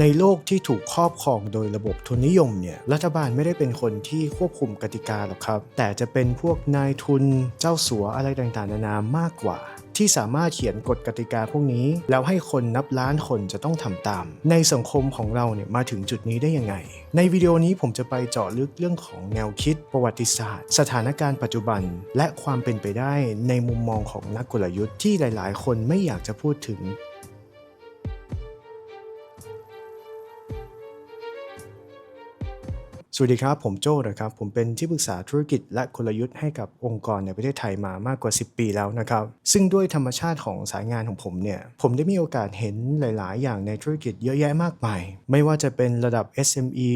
ในโลกที่ถูกครอบครองโดยระบบทุนนิยมเนี่ยรัฐบาลไม่ได้เป็นคนที่ควบคุมกติกาหรอกครับ แต่จะเป็นพวกนายทุนเจ้าสัวอะไรต่างๆนานามากกว่า ที่สามารถเขียนกฎกติกาพวกนี้ แล้วให้คนนับล้านคนจะต้องทำตาม ในสังคมของเราเนี่ยมาถึงจุดนี้ได้ยังไง ในวิดีโอนี้ผมจะไปเจาะลึกเรื่องของแนวคิด ประวัติศาสตร์ สถานการณ์ปัจจุบัน และความเป็นไปได้ในมุมมองของนักกลยุทธ์ที่หลาย ๆ คนไม่อยากจะพูดถึง สวัสดีครับ ผมโจ้นะครับ ผมเป็นที่ปรึกษาธุรกิจและกลยุทธ์ให้กับองค์กรในประเทศไทยมามากกว่า 10 ปีแล้วนะครับ ซึ่งด้วยธรรมชาติของสายงานของผมเนี่ย ผมได้มีโอกาสเห็นหลาย ๆ อย่างในธุรกิจเยอะแยะมากมาย ไม่ว่าจะเป็นระดับ SME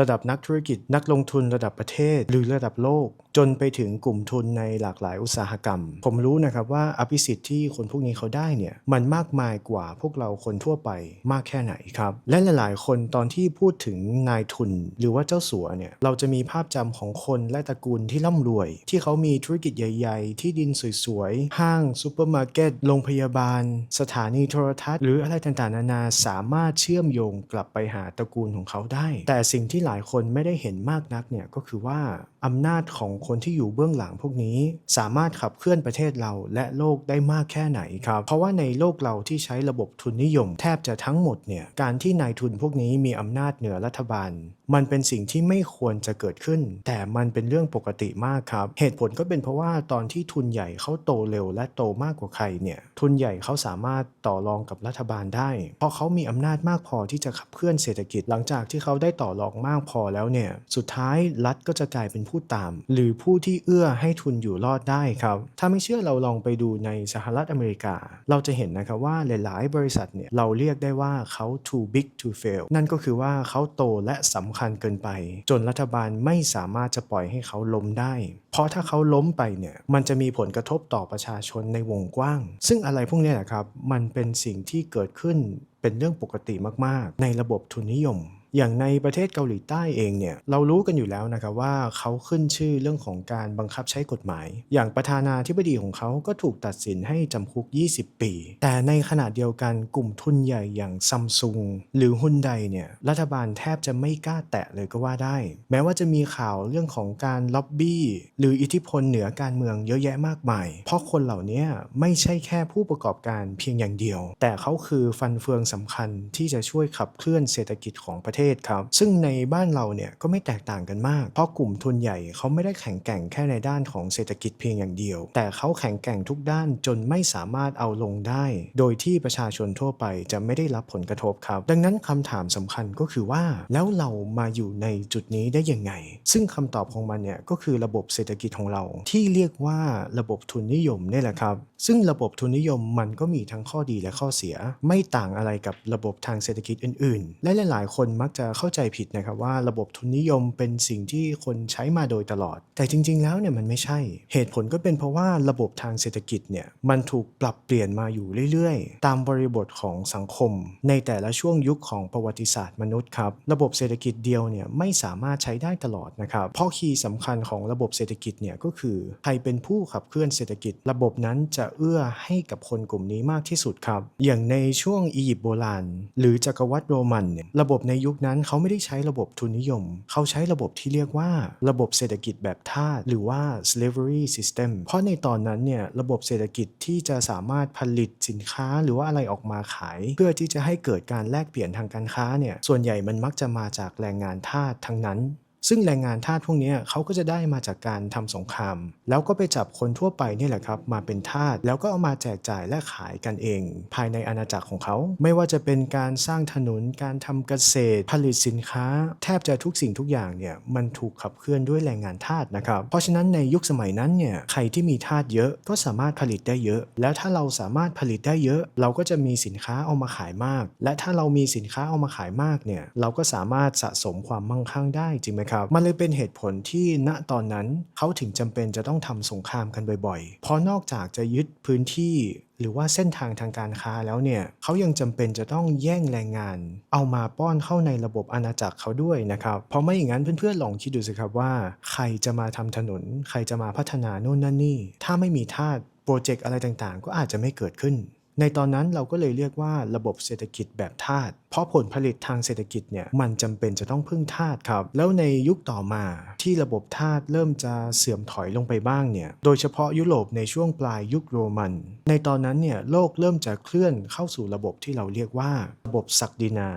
ระดับนักธุรกิจ นักลงทุนระดับประเทศ หรือระดับโลก จนไปถึงกลุ่มทุนในหลากหลายอุตสาหกรรม ผมรู้นะครับว่าอภิสิทธิ์ที่คนพวกนี้เขาได้เนี่ยมันมากมายกว่าพวกเราคนทั่วไปมากแค่ไหนครับ และหลาย ๆ คนตอนที่พูดถึงนายทุน หรือว่าเจ้าสัวเนี่ยเราจะมีภาพจำของคนและตระกูลที่ร่ำรวย ที่เขามีธุรกิจใหญ่ ๆ ที่ดินสวยๆ ห้างซูเปอร์มาร์เก็ตโรงพยาบาล สถานีโทรทัศน์ หรืออะไรต่างๆนานาสามารถเชื่อมโยงกลับไปหาตระกูลของเขาได้ แต่สิ่งที่หลายคนไม่ได้เห็นมากนักเนี่ยก็คือว่าอำนาจของคนที่อยู่เบื้องหลังพวกนี้ สามารถขับเคลื่อนประเทศเราและโลกได้มากแค่ไหนครับ เพราะว่าในโลกเราที่ใช้ระบบทุนนิยม แทบจะทั้งหมดเนี่ยการที่นายทุนพวกนี้มีอำนาจเหนือรัฐบาล มันเป็นสิ่งที่ไม่ควรจะเกิดขึ้น แต่มันเป็นเรื่องปกติมากครับ เหตุผลก็เป็นเพราะว่าตอนที่ทุนใหญ่เขาโตเร็วและโตมากกว่าใครเนี่ยทุนใหญ่เขาสามารถต่อรองกับรัฐบาลได้ เพราะเขามีอำนาจมากพอที่จะขับเคลื่อนเศรษฐกิจ หลังจากที่เขาได้ต่อรองมากพอแล้วเนี่ยสุดท้ายรัฐก็จะกลายเป็นผู้ตาม หรือผู้ที่เอื้อให้ทุนอยู่รอดได้ครับ ถ้าไม่เชื่อเราลองไปดูในสหรัฐอเมริกา เราจะเห็นนะครับว่าหลาย ๆ บริษัทเนี่ยเราเรียกได้ว่าเขา too big to fail นั่นก็คือว่าเขาโตและสำคัญเกินไป จนรัฐบาลไม่สามารถจะปล่อยให้เขาล้มได้ เพราะถ้าเขาล้มไปเนี่ยมันจะมีผลกระทบต่อประชาชนในวงกว้าง ซึ่งอะไรพวกนี้นะครับมันเป็นสิ่งที่เกิดขึ้นเป็นเรื่องปกติมากๆ ในระบบทุนนิยม อย่างในประเทศเกาหลีใต้เองเนี่ยเรารู้กันอยู่แล้วนะครับว่าเขาขึ้นชื่อเรื่องของการบังคับใช้กฎหมาย อย่างประธานาธิบดีของเขาก็ถูกตัดสินให้จำคุก 20 ปี แต่ในขณะเดียวกันกลุ่มทุนใหญ่อย่างซัมซุงหรือฮุนไดเนี่ยรัฐบาลแทบจะไม่กล้าแตะเลยก็ว่าได้ แม้ว่าจะมีข่าวเรื่องของการล็อบบี้ หรืออิทธิพลเหนือการเมืองเยอะแยะมากมาย เพราะคนเหล่านี้ไม่ใช่แค่ผู้ประกอบการเพียงอย่างเดียว แต่เขาคือฟันเฟืองสำคัญที่จะช่วยขับเคลื่อนเศรษฐกิจของประเทศครับ ซึ่งในบ้านเราเนี่ยก็ไม่แตกต่างกันมาก เพราะกลุ่มทุนใหญ่เขาไม่ได้แข็งแกร่งแค่ในด้านของเศรษฐกิจเพียงอย่างเดียว แต่เขาแข็งแกร่งทุกด้านจนไม่สามารถเอาลงได้ โดยที่ประชาชนทั่วไปจะไม่ได้รับผลกระทบครับ ดังนั้นคำถามสำคัญก็คือว่า แล้วเรามาอยู่ในจุดนี้ได้ยังไง ซึ่งคำตอบของมันเนี่ยก็คือระบบเศรษฐกิจของเรา ที่เรียกว่าระบบทุนนิยมนี่แหละครับ ซึ่งระบบทุนนิยมมันก็มีทั้งข้อดีและข้อเสีย ไม่ต่างอะไรกับระบบทางเศรษฐกิจอื่นๆ และหลาย ๆ คนมักจะเข้าใจผิดนะครับว่าระบบทุนนิยมเป็นสิ่งที่คนใช้มาโดยตลอด แต่จริง ๆ แล้วเนี่ยมันไม่ใช่ เหตุผลก็เป็นเพราะว่าระบบทางเศรษฐกิจเนี่ยมันถูกปรับเปลี่ยนมาอยู่เรื่อย ๆ ตามบริบทของสังคม ในแต่ละช่วงยุคของประวัติศาสตร์มนุษย์ครับระบบเศรษฐกิจเดียวเนี่ยไม่สามารถใช้ได้ตลอดนะครับเพราะคีย์สำคัญของระบบเศรษฐกิจเนี่ยก็คือใครเป็นผู้ขับเคลื่อนเศรษฐกิจ ระบบนั้นจะเอื้อให้กับคนกลุ่มนี้มากที่สุดครับ อย่างในช่วงอียิปต์โบราณ หรือจักรวรรดิโรมันเนี่ยระบบในยุคนั้นเขาไม่ได้ใช้ระบบทุนนิยม เขาใช้ระบบที่เรียกว่าระบบเศรษฐกิจแบบทาสหรือว่า slavery system เพราะในตอนนั้นเนี่ยระบบเศรษฐกิจที่จะสามารถผลิตสินค้าหรือว่าอะไรออกมาขาย เพื่อที่จะให้เกิดการแลกเปลี่ยนทางการค้าเนี่ยส่วนใหญ่มันมักจะมาจากแรงงานทาสทั้งนั้น ซึ่งแรงงานทาสพวกนี้เขาก็จะได้มาจากการทำสงคราม แล้วก็ไปจับคนทั่วไปนี่แหละครับมาเป็นทาสแล้วก็เอามาแจกจ่ายและขายกันเอง ภายในอาณาจักรของเขา ไม่ว่าจะเป็นการสร้างถนนการทำเกษตร ผลิตสินค้า แทบจะทุกสิ่งทุกอย่างเนี่ยมันถูกขับเคลื่อนด้วยแรงงานทาสนะครับเพราะฉะนั้นในยุคสมัยนั้นเนี่ยใครที่มีทาสเยอะก็สามารถผลิตได้เยอะ แล้วถ้าเราสามารถผลิตได้เยอะ เราก็จะมีสินค้าเอามาขายมาก และถ้าเรามีสินค้าเอามาขายมากเนี่ยเราก็สามารถสะสมความมั่งคั่งได้จริงไหมครับมันเลยเป็นเหตุผลที่ณตอนนั้นเขาถึงจำเป็นจะต้องทำสงครามกันบ่อยๆ เพราะนอกจากจะยึดพื้นที่หรือว่าเส้นทางทางการค้าแล้วเนี่ยเขายังจำเป็นจะต้องแย่งแรงงาน เอามาป้อนเข้าในระบบอาณาจักรเขาด้วยนะครับเพราะไม่อย่างนั้นเพื่อนๆลองคิดดูสิครับว่า ใครจะมาทำถนน ใครจะมาพัฒนาโน่นนั่นนี่ ถ้าไม่มีทาสโปรเจกต์อะไรต่างๆ ก็อาจจะไม่เกิดขึ้น ในตอนนั้นเราก็เลยเรียกว่าระบบเศรษฐกิจแบบทาส เพราะผลผลิตทางเศรษฐกิจเนี่ยมันจำเป็นจะต้องพึ่งทาสครับ แล้วในยุคต่อมาที่ระบบทาสเริ่มจะเสื่อมถอยลงไปบ้างเนี่ย โดยเฉพาะยุโรปในช่วงปลายยุคโรมัน ในตอนนั้นเนี่ยโลกเริ่มจะเคลื่อนเข้าสู่ระบบที่เราเรียกว่าระบบศักดินา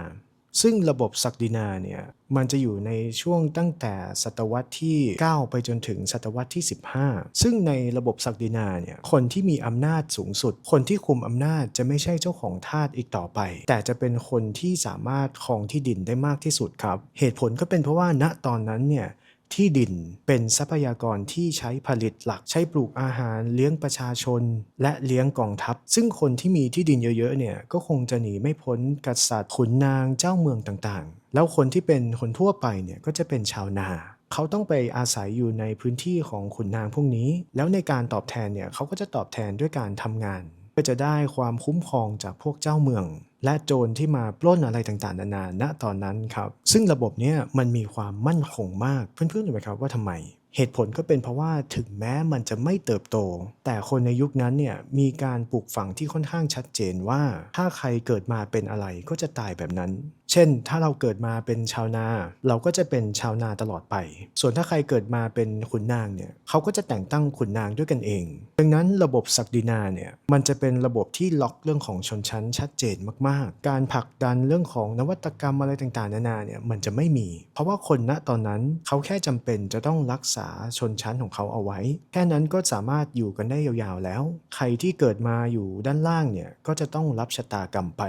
ซึ่งระบบศักดินาเนี่ยมันจะอยู่ในช่วงตั้งแต่ศตวรรษที่ 9 ไปจนถึงศตวรรษที่ 15 ซึ่งในระบบศักดินาเนี่ยคนที่มีอำนาจสูงสุด คนที่คุมอำนาจจะไม่ใช่เจ้าของทาสอีกต่อไป แต่จะเป็นคนที่สามารถครองที่ดินได้มากที่สุดครับ เหตุผลก็เป็นเพราะว่าณตอนนั้นเนี่ย ที่ดิน เป็นทรัพยากรที่ใช้ผลิตหลักใช้ปลูกอาหารเลี้ยงประชาชน และเลี้ยงกองทัพ ซึ่งคนที่มีที่ดินเยอะๆเนี่ยก็คงจะหนีไม่พ้นกษัตริย์ขุนนางเจ้าเมืองต่างๆ แล้วคนที่เป็นคนทั่วไปเนี่ยก็จะเป็นชาวนาเขาต้องไปอาศัยอยู่ในพื้นที่ของขุนนางพวกนี้ แล้วในการตอบแทนเนี่ยเขาก็จะตอบแทนด้วยการทำงาน เพื่อจะได้ความคุ้มครองจากพวกเจ้าเมือง และโจรที่มาปล้นอะไรต่างๆนานาณตอนนั้นครับ ซึ่งระบบเนี้ยมันมีความมั่นคงมากเพื่อนๆรู้ไหมครับว่าทำไม เหตุผลก็เป็นเพราะว่าถึงแม้มันจะไม่เติบโต แต่คนในยุคนั้นเนี่ยมีการปลูกฝังที่ค่อนข้างชัดเจนว่า ถ้าใครเกิดมาเป็นอะไรก็จะตายแบบนั้น เช่น ถ้าเราเกิดมาเป็นชาวนา เราก็จะเป็นชาวนาตลอดไป ส่วนถ้าใครเกิดมาเป็นขุนนางเนี่ยเขาก็จะแต่งตั้งขุนนางด้วยกันเอง ดังนั้นระบบศักดินาเนี่ยมันจะเป็นระบบที่ล็อกเรื่องของชนชั้นชัดเจนมากๆ การผลักดันเรื่องของนวัตกรรมอะไรต่างๆนานาเนี่ยมันจะไม่มี เพราะว่าคนณตอนนั้นเขาแค่จำเป็นจะต้องรักษาชนชั้นของเขาเอาไว้ แค่นั้นก็สามารถอยู่กันได้ยาวๆแล้ว ใครที่เกิดมาอยู่ด้านล่างเนี่ยก็จะต้องรับชะตากรรมไป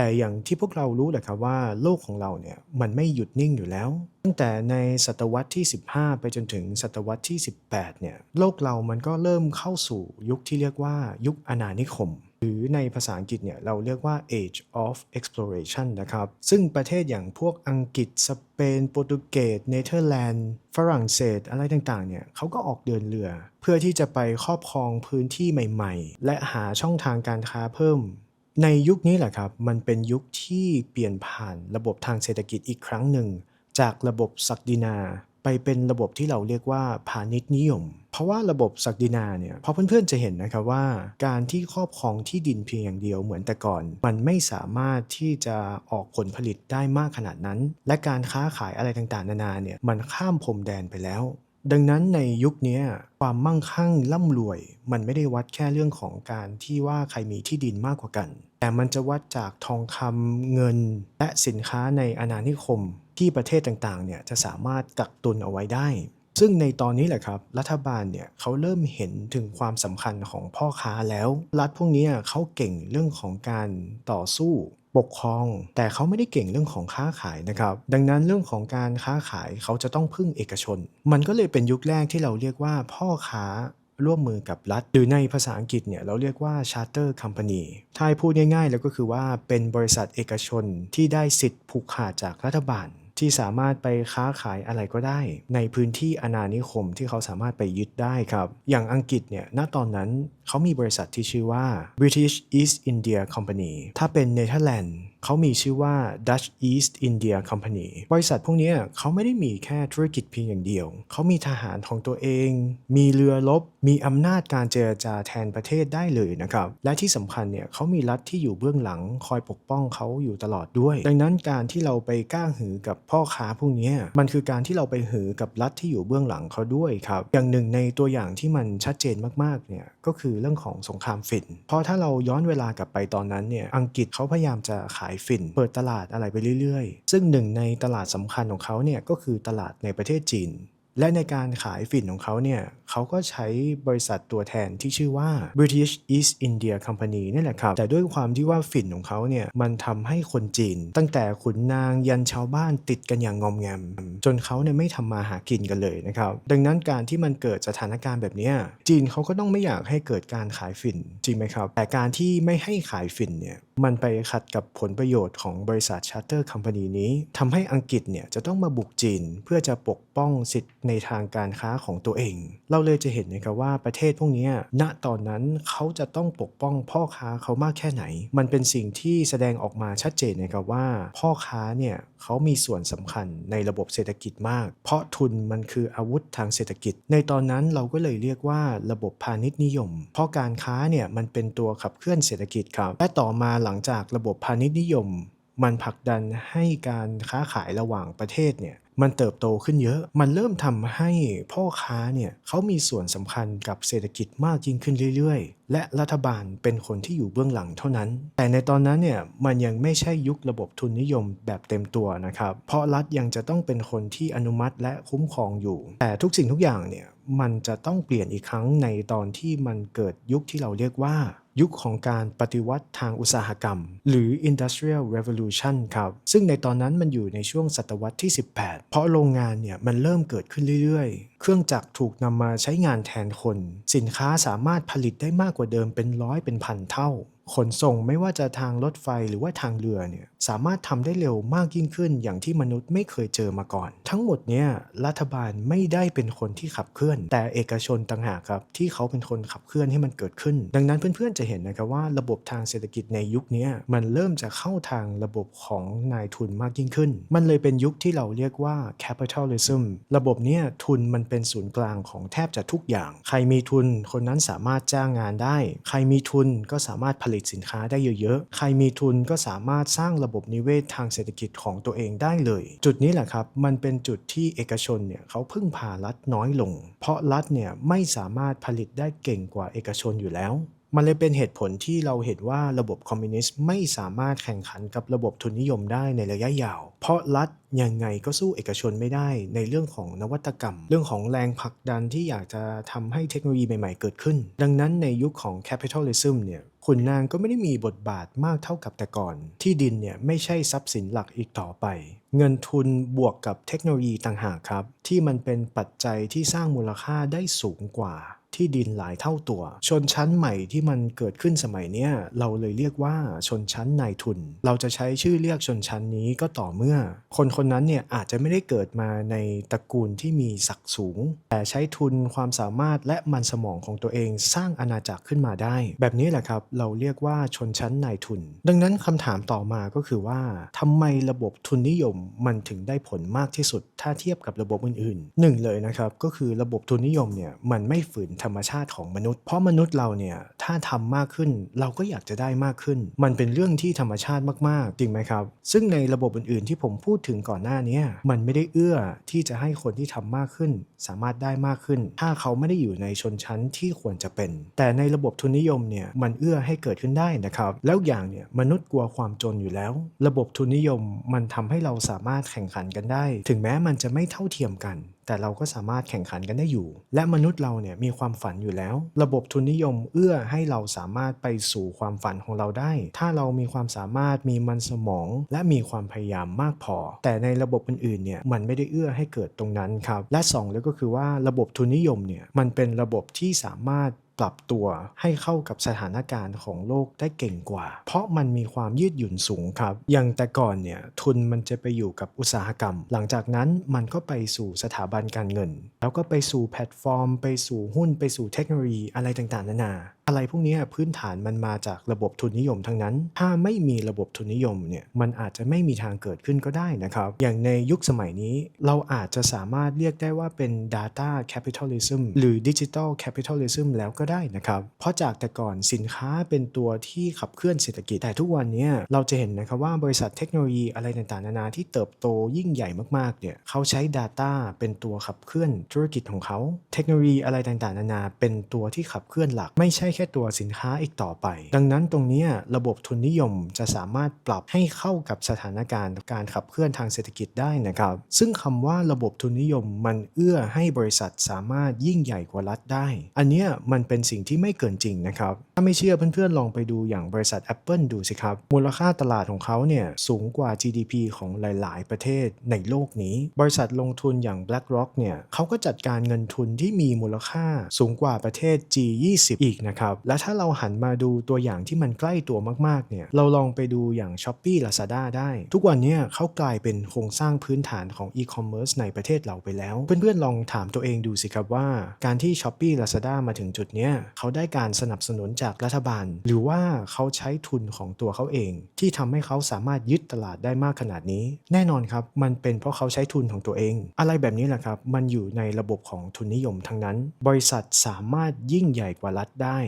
แต่อย่างที่พวกเรารู้แหละครับว่าโลกของเราเนี่ยมันไม่หยุดนิ่งอยู่แล้ว ตั้งแต่ในศตวรรษที่ 15 ไปจนถึงศตวรรษที่ 18 เนี่ยโลกเรามันก็เริ่มเข้าสู่ยุคที่เรียกว่ายุคอาณานิคม หรือในภาษาอังกฤษเนี่ยเราเรียกว่า age of exploration นะครับ ซึ่งประเทศอย่างพวกอังกฤษ สเปน โปรตุเกส เนเธอร์แลนด์ ฝรั่งเศส อะไรต่างๆ เนี่ยเขาก็ออกเดินเรือ เพื่อที่จะไปครอบครองพื้นที่ใหม่ ๆ และหาช่องทางการค้าเพิ่ม ในยุคนี้แหละครับ มันเป็นยุคที่เปลี่ยนผ่านระบบทางเศรษฐกิจอีกครั้งหนึ่ง จากระบบศักดินา ไปเป็นระบบที่เราเรียกว่าพาณิชย์นิยม เพราะว่าระบบศักดินาเนี่ยพราะเพื่อนๆจะเห็นนะครับว่า การที่ครอบครองที่ดินเพียงอย่างเดียวเหมือนแต่ก่อน มันไม่สามารถที่จะออกผลผลิตได้มากขนาดนั้น และการค้าขายอะไรต่างๆ นานาเนี่ยมันข้ามพรมแดนไปแล้ว ดังนั้นในยุคนี้ความมั่งคั่งร่ำรวย มันไม่ได้วัดแค่เรื่องของการที่ว่าใครมีที่ดินมากกว่ากัน แต่มันจะวัดจากทองคำเงิน และสินค้าในอาณานิคม ที่ประเทศต่างๆเนี่ยจะสามารถกักตุนเอาไว้ได้ ซึ่งในตอนนี้แหละครับรัฐบาลเนี่ยเขาเริ่มเห็นถึงความสำคัญของพ่อค้าแล้ว รัฐพวกนี้เขาเก่งเรื่องของการต่อสู้ ปกครอง แต่เขาไม่ได้เก่งเรื่องของค้าขายนะครับ ดังนั้นเรื่องของการค้าขายเขาจะต้องพึ่งเอกชน มันก็เลยเป็นยุคแรกที่เราเรียกว่าพ่อค้าร่วมมือกับรัฐ หรือในภาษาอังกฤษเนี่ยเราเรียกว่า charter company ถ้าให้พูดง่ายๆ แล้วก็คือว่าเป็นบริษัทเอกชนที่ได้สิทธิ์ผูกขาดจากรัฐบาล ที่สามารถไปค้าขายอะไรก็ได้ ในพื้นที่อาณานิคมที่เขาสามารถไปยึดได้ครับ อย่างอังกฤษเนี่ยณตอนนั้น เขามีบริษัทที่ชื่อว่า British East India Company ถ้าเป็นเนเธอร์แลนด์เขามีชื่อว่า Dutch East India Company บริษัทพวกนี้เขาไม่ได้มีแค่ธุรกิจเพียงอย่างเดียว เขามีทหารของตัวเอง มีเรือรบ มีอำนาจการเจรจาแทนประเทศได้เลยนะครับ และที่สำคัญเนี่ยเขามีรัฐที่อยู่เบื้องหลังคอยปกป้องเขาอยู่ตลอดด้วย ดังนั้นการที่เราไปก้าหือกับพ่อค้าพวกนี้มันคือการที่เราไปหือกับรัฐที่อยู่เบื้องหลังเขาด้วยครับ อย่างหนึ่งในตัวอย่างที่มันชัดเจนมากๆเนี่ยก็คือเรื่องของสงครามฝิ่น เพราะถ้าเราย้อนเวลากลับไปตอนนั้นเนี่ยอังกฤษเขาพยายามจะขายฝิ่น เปิดตลาดอะไรไปเรื่อยๆ ซึ่งหนึ่งในตลาดสำคัญของเขาเนี่ยก็คือตลาดในประเทศจีน และในการขายฝิ่นของเขาเนี่ยเขาก็ใช้บริษัทตัวแทนที่ชื่อว่า British East India Company นี่แหละครับ แต่ด้วยความที่ว่าฝิ่นของเขาเนี่ยมันทำให้คนจีน ตั้งแต่ขุนนางยันชาวบ้านติดกันอย่างงอมแงม นเขาเนี่ยไม่ทำมาหากินกันเลยนะครับ ดังนั้นการที่มันเกิดสถานการณ์แบบนี้จีนเขาก็ต้องไม่อยากให้เกิดการขายฝิ่นจริงไหมครับ แต่การที่ไม่ให้ขายฝิ่นเนี่ยมันไปขัดกับผลประโยชน์ของบริษัทชาร์เตอร์คัมพานีนี้ทำให้อังกฤษเนี่ยจะต้องมาบุกจีน เพื่อจะปกป้องสิทธิ์ในทางการค้าของตัวเอง เราเลยจะเห็นนะครับว่าประเทศพวกนี้ณตอนนั้นเขาจะต้องปกป้องพ่อค้าเขามากแค่ไหน มันเป็นสิ่งที่แสดงออกมาชัดเจนนะครับว่า พ่อค้าเนี่ยเขามีส่วนสำคัญในระบบเศรษฐกิจมาก เพราะทุนมันคืออาวุธทางเศรษฐกิจ ในตอนนั้นเราก็เลยเรียกว่าระบบพาณิชย์นิยม เพราะการค้าเนี่ยมันเป็นตัวขับเคลื่อนเศรษฐกิจครับ และต่อมาหลังจากระบบพาณิชย์นิยม มันผลักดันให้การค้าขายระหว่างประเทศเนี่ยมันเติบโตขึ้นเยอะ มันเริ่มทำให้พ่อค้าเนี่ยเขามีส่วนสำคัญกับเศรษฐกิจมากยิ่งขึ้นเรื่อยๆ และรัฐบาลเป็นคนที่อยู่เบื้องหลังเท่านั้น แต่ในตอนนั้นเนี่ยมันยังไม่ใช่ยุคระบบทุนนิยมแบบเต็มตัวนะครับ เพราะรัฐยังจะต้องเป็นคนที่อนุมัติและคุ้มครองอยู่ แต่ทุกสิ่งทุกอย่างเนี่ยมันจะต้องเปลี่ยนอีกครั้งในตอนที่มันเกิดยุคที่เราเรียกว่า ยุคของการปฏิวัติทางอุตสาหกรรม หรือ Industrial Revolution ครับ ซึ่งในตอนนั้นมันอยู่ในช่วงศตวรรษที่ 18 เพราะโรงงานเนี่ยมันเริ่มเกิดขึ้นเรื่อยๆ เครื่องจักรถูกนำมาใช้งานแทนคน สินค้าสามารถผลิตได้มากกว่าเดิมเป็นร้อยเป็นพันเท่า ขนส่งไม่ว่าจะทางรถไฟหรือว่าทางเรือเนี่ยสามารถทำได้เร็วมากยิ่งขึ้นอย่างที่มนุษย์ไม่เคยเจอมาก่อน ทั้งหมดเนี่ยรัฐบาลไม่ได้เป็นคนที่ขับเคลื่อน แต่เอกชนต่างหากครับที่เขาเป็นคนขับเคลื่อนให้มันเกิดขึ้น ดังนั้นเพื่อนๆจะเห็นนะครับว่าระบบทางเศรษฐกิจในยุคนี้มันเริ่มจะเข้าทางระบบของนายทุนมากยิ่งขึ้น มันเลยเป็นยุคที่เราเรียกว่า capitalism ระบบเนี้ยทุนมันเป็นศูนย์กลางของแทบจะทุกอย่าง ใครมีทุนคนนั้นสามารถจ้างงานได้ ใครมีทุนก็สามารถผลิตสินค้าได้เยอะๆ ใครมีทุนก็สามารถสร้างระระบบนิเวศทางเศรษฐกิจของตัวเองได้เลย จุดนี้แหละครับ มันเป็นจุดที่เอกชนเนี่ยเขาพึ่งพารัฐน้อยลง เพราะรัฐเนี่ยไม่สามารถผลิตได้เก่งกว่าเอกชนอยู่แล้ว มันเลยเป็นเหตุผลที่เราเห็นว่าระบบคอมมิวนิสต์ไม่สามารถแข่งขันกับระบบทุนนิยมได้ในระยะยาว เพราะรัฐยังไงก็สู้เอกชนไม่ได้ในเรื่องของนวัตกรรม เรื่องของแรงผลักดันที่อยากจะทำให้เทคโนโลยีใหม่ๆเกิดขึ้น ดังนั้นในยุคของ capitalism เนี่ยขุนนางก็ไม่ได้มีบทบาทมากเท่ากับแต่ก่อน ที่ดินเนี่ยไม่ใช่ทรัพย์สินหลักอีกต่อไป เงินทุนบวกกับเทคโนโลยีต่างหากครับ ที่มันเป็นปัจจัยที่สร้างมูลค่าได้สูงกว่า ที่ดินหลายเท่าตัว ชนชั้นใหม่ที่มันเกิดขึ้นสมัยเนี้ยเราเลยเรียกว่าชนชั้นนายทุน เราจะใช้ชื่อเรียกชนชั้นนี้ก็ต่อเมื่อ คนคนนั้นเนี่ยอาจจะไม่ได้เกิดมาในตระกูลที่มีศักดิ์สูง แต่ใช้ทุนความสามารถและมันสมองของตัวเองสร้างอาณาจักรขึ้นมาได้ แบบนี้แหละครับเราเรียกว่าชนชั้นนายทุน ดังนั้นคำถามต่อมาก็คือว่าทำไมระบบทุนนิยมมันถึงได้ผลมากที่สุด ถ้าเทียบกับระบบอื่นๆหนึ่งเลยนะครับก็คือระบบทุนนิยมเนี่ยมันไม่ฝืนธรรมชาติของมนุษย์ เพราะมนุษย์เราเนี่ยถ้าทำมากขึ้นเราก็อยากจะได้มากขึ้น มันเป็นเรื่องที่ธรรมชาติมากๆ จริงไหมครับ ซึ่งในระบบอื่นๆ ที่ผมพูดถึงก่อนหน้านี้มันไม่ได้เอื้อที่จะให้คนที่ทำมากขึ้นสามารถได้มากขึ้น ถ้าเขาไม่ได้อยู่ในชนชั้นที่ควรจะเป็น แต่ในระบบทุนนิยมเนี่ยมันเอื้อให้เกิดขึ้นได้นะครับ แล้วอย่างเนี่ยมนุษย์กลัวความจนอยู่แล้ว ระบบทุนนิยมมันทำให้เราสามารถแข่งขันกันได้ ถึงแม้มันจะไม่เท่าเทียมกัน แต่เราก็สามารถแข่งขันกันได้อยู่ และมนุษย์เราเนี่ยมีความฝันอยู่แล้ว ระบบทุนนิยมเอื้อให้เราสามารถไปสู่ความฝันของเราได้ ถ้าเรามีความสามารถมีมันสมอง และมีความพยายามมากพอ แต่ในระบบอื่นๆเนี่ยมันไม่ได้เอื้อให้เกิดตรงนั้นครับและสองเลยก็็คือว่าระบบทุนนิยมเนี่ยมันเป็นระบบที่สามารถปรับตัวให้เข้ากับสถานการณ์ของโลกได้เก่งกว่า เพราะมันมีความยืดหยุ่นสูงครับ อย่างแต่ก่อนเนี่ยทุนมันจะไปอยู่กับอุตสาหกรรม หลังจากนั้นมันก็ไปสู่สถาบันการเงิน แล้วก็ไปสู่แพลตฟอร์ม ไปสู่หุ้นไปสู่เทคโนโลยีอะไรต่างๆนานา อะไรพวกนี้พื้นฐานมันมาจากระบบทุนนิยมทั้งนั้น ถ้าไม่มีระบบทุนนิยมเนี่ยมันอาจจะไม่มีทางเกิดขึ้นก็ได้นะครับ อย่างในยุคสมัยนี้เราอาจจะสามารถเรียกได้ว่าเป็น data capitalism หรือ digital capitalism แล้วก็ได้นะครับ เพราะจากแต่ก่อนสินค้าเป็นตัวที่ขับเคลื่อนเศรษฐกิจ แต่ทุกวันนี้เราจะเห็นนะครับว่าบริษัทเทคโนโลยีอะไรต่างๆนานาที่เติบโตยิ่งใหญ่มากๆเนี่ยเขาใช้ data เป็นตัวขับเคลื่อนธุรกิจของเขา เทคโนโลยีอะไรต่างๆนานาเป็นตัวที่ขับเคลื่อนหลักไม่ใช่แค่ตัวสินค้าอีกต่อไป ดังนั้นตรงนี้ระบบทุนนิยมจะสามารถปรับให้เข้ากับสถานการณ์การขับเคลื่อนทางเศรษฐกิจได้นะครับ ซึ่งคำว่าระบบทุนนิยมมันเอื้อให้บริษัทสามารถยิ่งใหญ่กว่ารัฐได้ อันเนี้ยมันเป็นสิ่งที่ไม่เกินจริงนะครับ ถ้าไม่เชื่อเพื่อนๆลองไปดูอย่างบริษัท Apple ดูสิครับ มูลค่าตลาดของเขาเนี่ยสูงกว่า GDP ของหลาย ๆ ประเทศในโลกนี้ บริษัทลงทุนอย่าง BlackRock เนี่ยเขาก็จัดการเงินทุนที่มีมูลค่าสูงกว่าประเทศ G20 อีกนะครับครับ และถ้าเราหันมาดูตัวอย่างที่มันใกล้ตัวมากๆเนี่ยเราลองไปดูอย่าง s h อ p e e Lazada ได้ ทุกวันนี้เขากลายเป็นโครงสร้างพื้นฐานของ e-commerce ในประเทศเราไปแล้ว เพื่อนๆลองถามตัวเองดูสิครับว่า การที่ s h อ p e e Lazada มาถึงจุดเนี้ยเขาได้การสนับสนุนจากรัฐบาล หรือว่าเขาใช้ทุนของตัวเขาเอง ที่ทำให้เขาสามารถยึดตลาดได้มากขนาดนี้ แน่นอนครับมันเป็นเพราะเขาใช้ทุนของตัวเอง อะไรแบบนี้แหละครับมันอยู่ในระบบของทุนนิยมทั้งนั้น บริษัทสามารถยิ่งใหญ่กว่ารัฐได้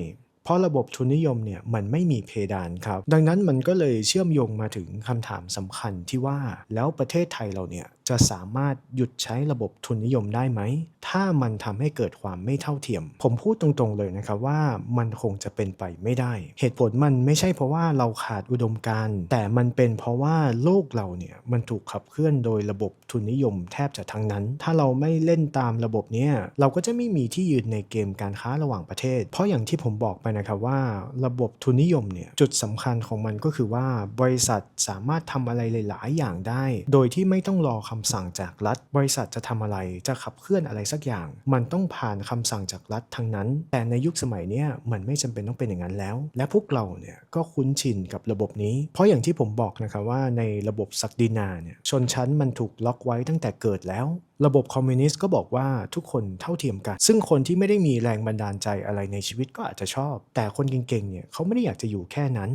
เพราะระบบทุนนิยมเนี่ยมันไม่มีเพดานครับ ดังนั้นมันก็เลยเชื่อมโยงมาถึงคำถามสำคัญที่ว่าแล้วประเทศไทยเราเนี่ย จะสามารถหยุดใช้ระบบทุนนิยมได้ไหม ถ้ามันทำให้เกิดความไม่เท่าเทียม ผมพูดตรงๆเลยนะครับว่ามันคงจะเป็นไปไม่ได้ เหตุผลมันไม่ใช่เพราะว่าเราขาดอุดมการณ์ แต่มันเป็นเพราะว่าโลกเราเนี่ยมันถูกขับเคลื่อนโดยระบบทุนนิยมแทบจะทั้งนั้น ถ้าเราไม่เล่นตามระบบเนี้ยเราก็จะไม่มีที่ยืนในเกมการค้าระหว่างประเทศ เพราะอย่างที่ผมบอกไปนะครับว่า ระบบทุนนิยมเนี่ยจุดสำคัญของมันก็คือว่าบริษัทสามารถทำอะไรหลาย ๆ อย่างได้ โดยที่ไม่ต้องรอคำสั่งจากรัฐ บริษัทจะทำอะไรจะขับเคลื่อนอะไรสักอย่าง มันต้องผ่านคำสั่งจากรัฐทั้งนั้น แต่ในยุคสมัยเนี้ยมันไม่จำเป็นต้องเป็นอย่างนั้นแล้ว และพวกเราเนี่ยก็คุ้นชินกับระบบนี้ เพราะอย่างที่ผมบอกนะครับว่าในระบบศักดินาเนี่ยชนชั้นมันถูกล็อกไว้ตั้งแต่เกิดแล้วระบบคอมมิวนิสต์ก็บอกว่าทุกคนเท่าเทียมกัน ซึ่งคนที่ไม่ได้มีแรงบันดาลใจอะไรในชีวิตก็อาจจะชอบ แต่คนเก่งๆ เนี่ยเขาไม่ได้อยากจะอยู่แค่นั้น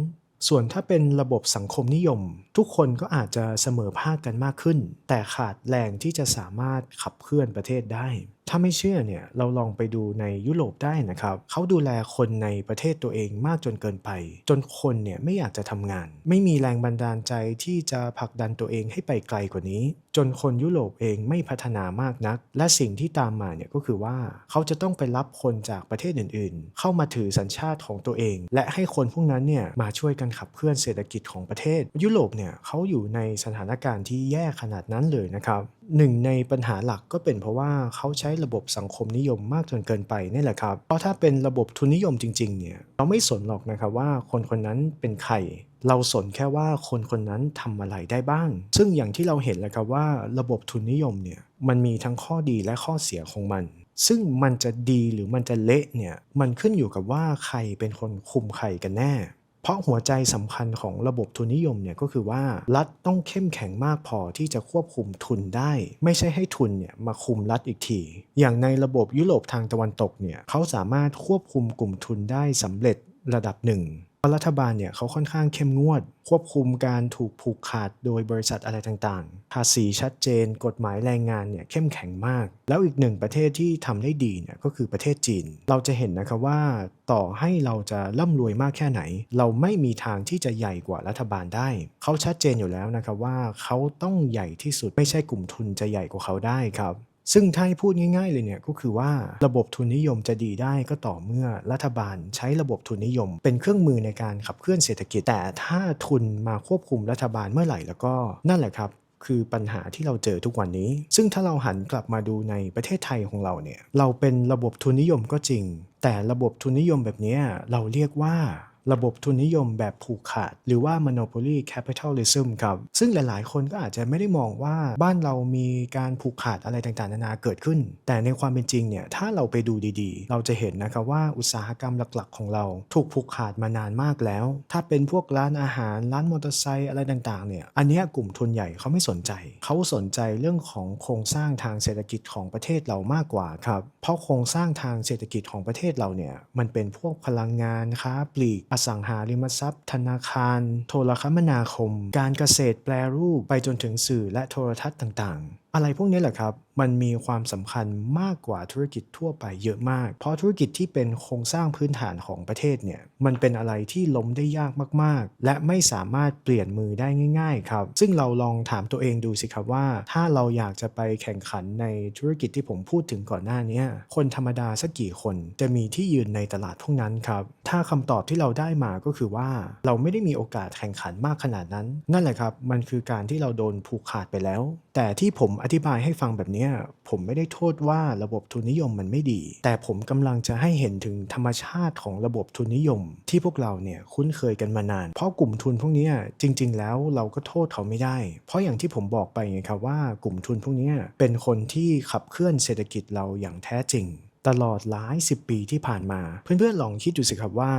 ส่วนถ้าเป็นระบบสังคมนิยม ทุกคนก็อาจจะเสมอภาคกันมากขึ้น แต่ขาดแรงที่จะสามารถขับเคลื่อนประเทศได้ ถ้าไม่เชื่อเนี่ยเราลองไปดูในยุโรปได้นะครับ เขาดูแลคนในประเทศตัวเองมากจนเกินไป จนคนเนี่ยไม่อยากจะทำงาน ไม่มีแรงบันดาลใจที่จะผลักดันตัวเองให้ไปไกลกว่านี้ จนคนยุโรปเองไม่พัฒนามากนัก และสิ่งที่ตามมาเนี่ยก็คือว่าเขาจะต้องไปรับคนจากประเทศอื่นๆ เข้ามาถือสัญชาติของตัวเอง และให้คนพวกนั้นเนี่ยมาช่วยกันขับเคลื่อนเศรษฐกิจของประเทศ ยุโรปเนี่ยเขาอยู่ในสถานการณ์ที่แย่ขนาดนั้นเลยนะครับ หนึ่งในปัญหาหลักก็เป็นเพราะว่าเขาใช้ระบบสังคมนิยมมากจนเกินไปนี่แหละครับ เพราะถ้าเป็นระบบทุนนิยมจริง ๆ เนี่ยเราไม่สนหรอกนะครับว่าคนคนนั้นเป็นใคร เราสนแค่ว่าคนคนนั้นทำอะไรได้บ้าง ซึ่งอย่างที่เราเห็นแล้วครับว่าระบบทุนนิยมเนี่ยมันมีทั้งข้อดีและข้อเสียของมัน ซึ่งมันจะดีหรือมันจะเละเนี่ยมันขึ้นอยู่กับว่าใครเป็นคนคุมใครกันแน่ เพราะหัวใจสำคัญของระบบทุนนิยมเนี่ยก็คือว่ารัฐต้องเข้มแข็งมากพอที่จะควบคุมทุนได้ ไม่ใช่ให้ทุนเนี่ยมาคุมรัฐอีกที อย่างในระบบยุโรปทางตะวันตกเนี่ยเขาสามารถควบคุมกลุ่มทุนได้สำเร็จระดับหนึ่ง รัฐบาลเนี่ยเขาค่อนข้างเข้มงวด ควบคุมการถูกผูกขาดโดยบริษัทอะไรต่างๆ ภาษีชัดเจน กฎหมายแรงงานเนี่ยเข้มแข็งมาก แล้วอีกหนึ่งประเทศที่ทำได้ดีเนี่ยก็คือประเทศจีน เราจะเห็นนะครับว่าต่อให้เราจะร่ำรวยมากแค่ไหน เราไม่มีทางที่จะใหญ่กว่ารัฐบาลได้ เขาชัดเจนอยู่แล้วนะครับว่าเขาต้องใหญ่ที่สุดไม่ใช่กลุ่มทุนจะใหญ่กว่าเขาได้ครับ ซึ่งถ้าให้พูดง่าย ๆ เลยเนี่ยก็คือว่าระบบทุนนิยมจะดีได้ก็ต่อเมื่อรัฐบาลใช้ระบบทุนนิยม เป็นเครื่องมือในการขับเคลื่อนเศรษฐกิจ แต่ถ้าทุนมาควบคุมรัฐบาลเมื่อไหร่แล้วก็นั่นแหละครับคือปัญหาที่เราเจอทุกวันนี้ ซึ่งถ้าเราหันกลับมาดูในประเทศไทยของเราเนี่ย เราเป็นระบบทุนนิยมก็จริง แต่ระบบทุนนิยมแบบนี้เราเรียกว่า ระบบทุนนิยมแบบผูกขาด หรือว่า monopoly capitalism ครับซึ่งหลายๆ คนก็อาจจะไม่ได้มองว่าบ้านเรามีการผูกขาดอะไรต่างๆ นานาเกิดขึ้น แต่ในความเป็นจริงเนี่ยถ้าเราไปดูดีๆ เราจะเห็นนะครับว่าอุตสาหกรรมหลักๆ ของเราถูกผูกขาดมานานมากแล้ว ถ้าเป็นพวกร้านอาหารร้านมอเตอร์ไซค์อะไรต่างๆ เนี่ยอันนี้กลุ่มทุนใหญ่เขาไม่สนใจ เขาสนใจเรื่องของโครงสร้างทางเศรษฐกิจของประเทศเรามากกว่าครับเพราะโครงสร้างทางเศรษฐกิจของประเทศเราเนี่ยมันเป็นพวกพลังงานค้าปลีกอสังหาริมทรัพย์ ธนาคาร โทรคมนาคม การเกษตรแปรรูปไปจนถึงสื่อและโทรทัศน์ต่างๆ อะไรพวกนี้แหละครับ มันมีความสำคัญมากกว่าธุรกิจทั่วไปเยอะมาก เพราะธุรกิจที่เป็นโครงสร้างพื้นฐานของประเทศเนี่ย มันเป็นอะไรที่ล้มได้ยากมาก ๆ และไม่สามารถเปลี่ยนมือได้ง่าย ๆ ครับ ซึ่งเราลองถามตัวเองดูสิครับว่า ถ้าเราอยากจะไปแข่งขันในธุรกิจที่ผมพูดถึงก่อนหน้านี้ คนธรรมดาสักกี่คนจะมีที่ยืนในตลาดพวกนั้นครับ ถ้าคำตอบที่เราได้มาก็คือว่า เราไม่ได้มีโอกาสแข่งขันมากขนาดนั้น นั่นแหละครับ มันคือการที่เราโดนผูกขาดไปแล้ว แต่ที่ผมอธิบายให้ฟังแบบนี้เนี้ยผมไม่ได้โทษว่าระบบทุนนิยมมันไม่ดี แต่ผมกำลังจะให้เห็นถึงธรรมชาติของระบบทุนนิยม ที่พวกเราเนี่ยคุ้นเคยกันมานาน เพราะกลุ่มทุนพวกนี้จริง ๆ แล้วเราก็โทษเขาไม่ได้ เพราะอย่างที่ผมบอกไปไงครับว่ากลุ่มทุนพวกนี้เป็นคนที่ขับเคลื่อนเศรษฐกิจเราอย่างแท้จริงตลอดหลายสิบปีที่ผ่านมา เพื่อนๆลองคิดดูสิครับว่า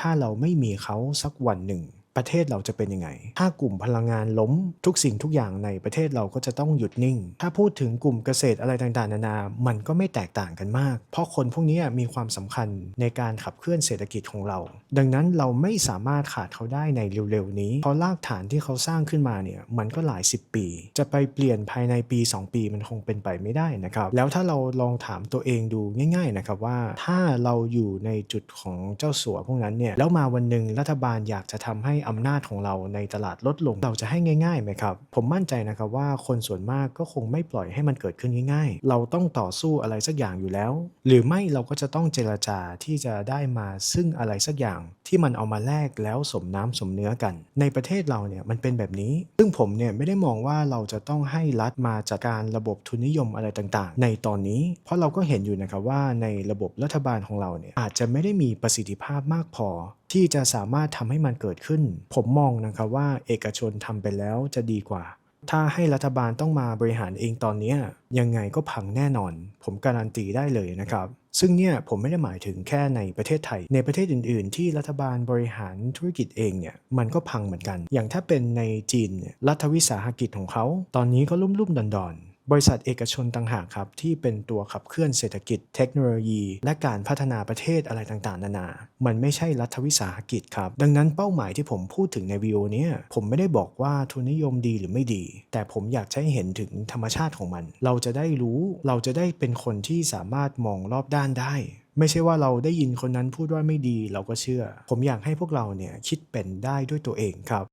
ถ้าเราไม่มีเขาสักวันหนึ่ง ประเทศเราจะเป็นยังไง ถ้ากลุ่มพลังงานล้มทุกสิ่งทุกอย่างในประเทศเราก็จะต้องหยุดนิ่ง ถ้าพูดถึงกลุ่มเกษตรอะไรต่างๆ นานา มันก็ไม่แตกต่างกันมาก เพราะคนพวกนี้มีความสำคัญในการขับเคลื่อนเศรษฐกิจของเรา ดังนั้นเราไม่สามารถขาดเขาได้ในเร็วๆนี้ เพราะรากฐานที่เขาสร้างขึ้นมาเนี่ยมันก็หลายสิบปี จะไปเปลี่ยนภายในปี 2 ปีมันคงเป็นไปไม่ได้นะครับ แล้วถ้าเราลองถามตัวเองดูง่าย ๆนะครับว่า ถ้าเราอยู่ในจุดของเจ้าสัวพวกนั้นเนี่ยแล้วมาวันหนึ่งรัฐบาลอยากจะทำให้อำนาจของเราในตลาดลดลง เราจะให้ง่ายๆไหมครับ ผมมั่นใจนะครับว่าคนส่วนมากก็คงไม่ปล่อยให้มันเกิดขึ้นง่ายๆ เราต้องต่อสู้อะไรสักอย่างอยู่แล้ว หรือไม่เราก็จะต้องเจรจาที่จะได้มาซึ่งอะไรสักอย่าง ที่มันเอามาแลกแล้วสมน้ำสมเนื้อกัน ในประเทศเราเนี่ยมันเป็นแบบนี้ ซึ่งผมเนี่ยไม่ได้มองว่าเราจะต้องให้รัฐมาจัดการระบบทุนนิยมอะไรต่างๆ ในตอนนี้ เพราะเราก็เห็นอยู่นะครับว่าในระบบรัฐบาลของเราเนี่ยอาจจะไม่ได้มีประสิทธิภาพมากพอที่จะสามารถทำให้มันเกิดขึ้น ผมมองนะครับว่าเอกชนทำไปแล้วจะดีกว่า ถ้าให้รัฐบาลต้องมาบริหารเองตอนนี้ยังไงก็พังแน่นอน ผมการันตีได้เลยนะครับ ซึ่งเนี่ยผมไม่ได้หมายถึงแค่ในประเทศไทย ในประเทศอื่น ๆ ที่รัฐบาลบริหารธุรกิจเองเนี่ยมันก็พังเหมือนกัน อย่างถ้าเป็นในจีนเนี่ยรัฐวิสาหกิจของเขา ตอนนี้ก็ลุ่มๆดอนดอนๆ บริษัทเอกชนต่างหากครับ ที่เป็นตัวขับเคลื่อนเศรษฐกิจเทคโนโลยี และการพัฒนาประเทศอะไรต่างๆ นานา มันไม่ใช่รัฐวิสาหกิจครับ ดังนั้นเป้าหมายที่ผมพูดถึงในวิดีโอนี้ผมไม่ได้บอกว่าทุนนิยมดีหรือไม่ดี แต่ผมอยากให้เห็นถึงธรรมชาติของมัน เราจะได้รู้เราจะได้เป็นคนที่สามารถมองรอบด้านได้ไม่ใช่ว่าเราได้ยินคนนั้นพูดว่าไม่ดีเราก็เชื่อ ผมอยากให้พวกเราเนี่ยคิดเป็นได้ด้วยตัวเองครับ